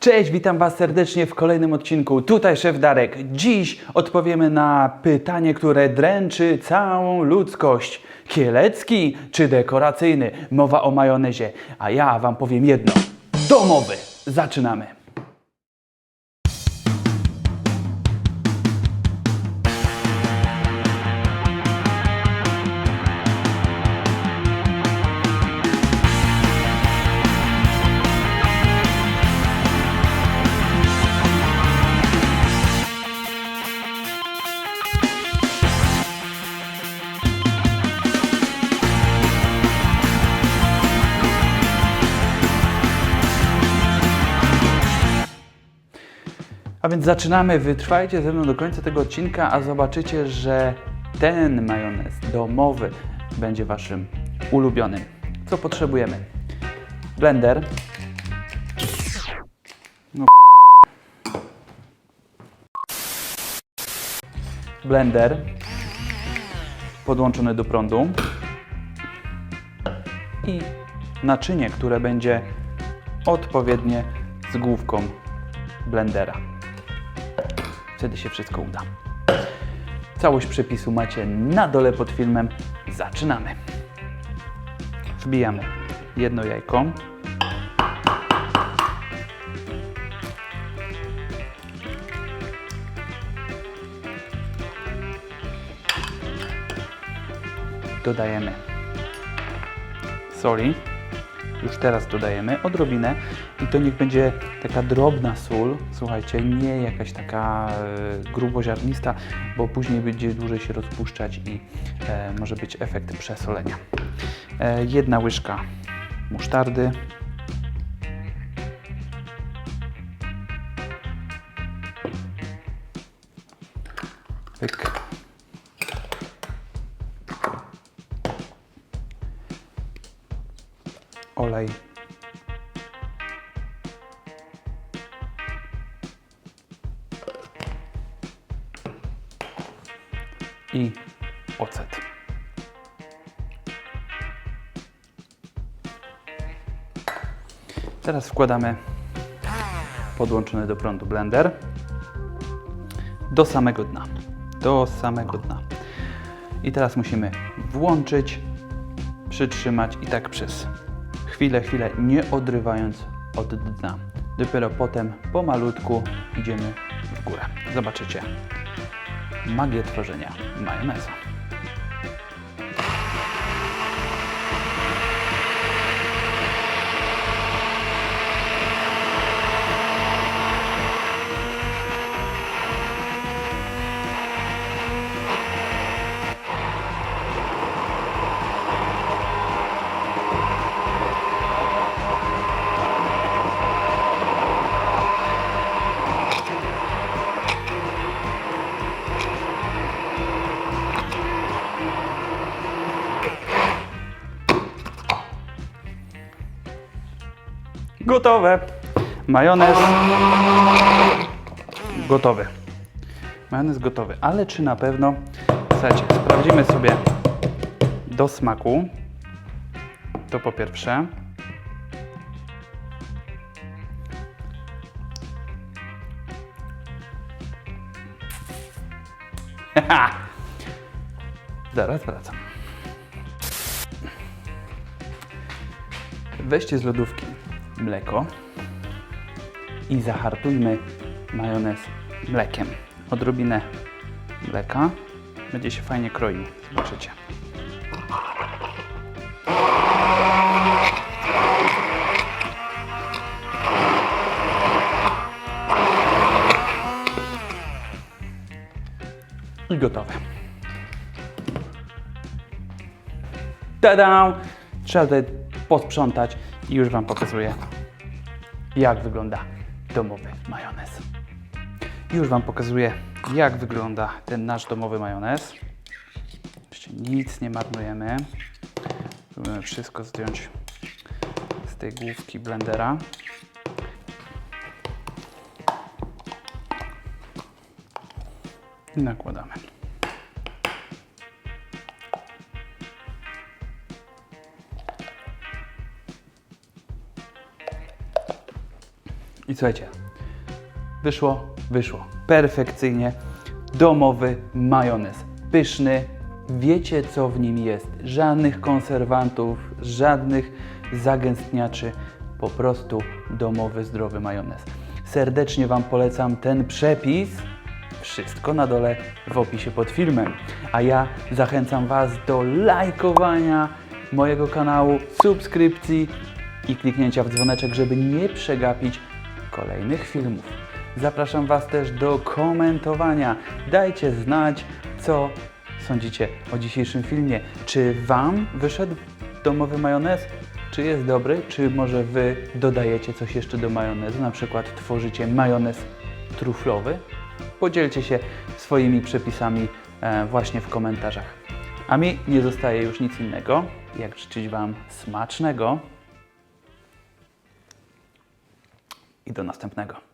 Cześć, witam Was serdecznie w kolejnym odcinku. Tutaj szef Darek. Dziś odpowiemy na pytanie, które dręczy całą ludzkość. Kielecki czy dekoracyjny? Mowa o majonezie. A ja Wam powiem jedno. Domowy. Zaczynamy. A więc zaczynamy. Wytrwajcie ze mną do końca tego odcinka, a zobaczycie, że ten majonez domowy będzie Waszym ulubionym. Co potrzebujemy? Blender. No. Blender podłączony do prądu i naczynie, które będzie odpowiednie z główką blendera. Wtedy się wszystko uda. Całość przepisu macie na dole pod filmem. Zaczynamy. Wbijamy jedno jajko. Dodajemy soli. Już teraz dodajemy odrobinę i to niech będzie taka drobna sól, słuchajcie, nie jakaś taka e, gruboziarnista, bo później będzie dłużej się rozpuszczać i e, może być efekt przesolenia. E, jedna łyżka musztardy. Pyk. Olej. I ocet. Teraz wkładamy podłączony do prądu blender do samego dna. Do samego dna. I teraz musimy włączyć, przytrzymać i tak przez chwilę, chwilę, nie odrywając od dna. Dopiero potem pomalutku idziemy w górę. Zobaczycie magię tworzenia majonezu. Gotowe. Majonez gotowy. Majonez gotowy, ale czy na pewno? Słuchajcie, sprawdzimy sobie do smaku. To po pierwsze. Zaraz wracam. Weźcie z lodówki mleko i zahartujmy majonez mlekiem. Odrobinę mleka. Będzie się fajnie kroił. Zobaczycie. I gotowe. Tada! Trzeba tutaj posprzątać i już Wam pokazuję, jak wygląda domowy majonez. Już Wam pokazuję, jak wygląda ten nasz domowy majonez. Jeszcze nic nie marnujemy. Próbujemy wszystko zdjąć z tej główki blendera. I nakładamy. I słuchajcie, wyszło, wyszło. Perfekcyjnie. Domowy majonez. Pyszny. Wiecie, co w nim jest. Żadnych konserwantów, żadnych zagęstniaczy. Po prostu domowy, zdrowy majonez. Serdecznie Wam polecam ten przepis. Wszystko na dole w opisie pod filmem. A ja zachęcam Was do lajkowania mojego kanału, subskrypcji i kliknięcia w dzwoneczek, żeby nie przegapić kolejnych filmów. Zapraszam Was też do komentowania. Dajcie znać, co sądzicie o dzisiejszym filmie. Czy Wam wyszedł domowy majonez? Czy jest dobry? Czy może Wy dodajecie coś jeszcze do majonezu? Na przykład tworzycie majonez truflowy? Podzielcie się swoimi przepisami e, właśnie w komentarzach. A mi nie zostaje już nic innego, jak życzyć Wam smacznego i do następnego.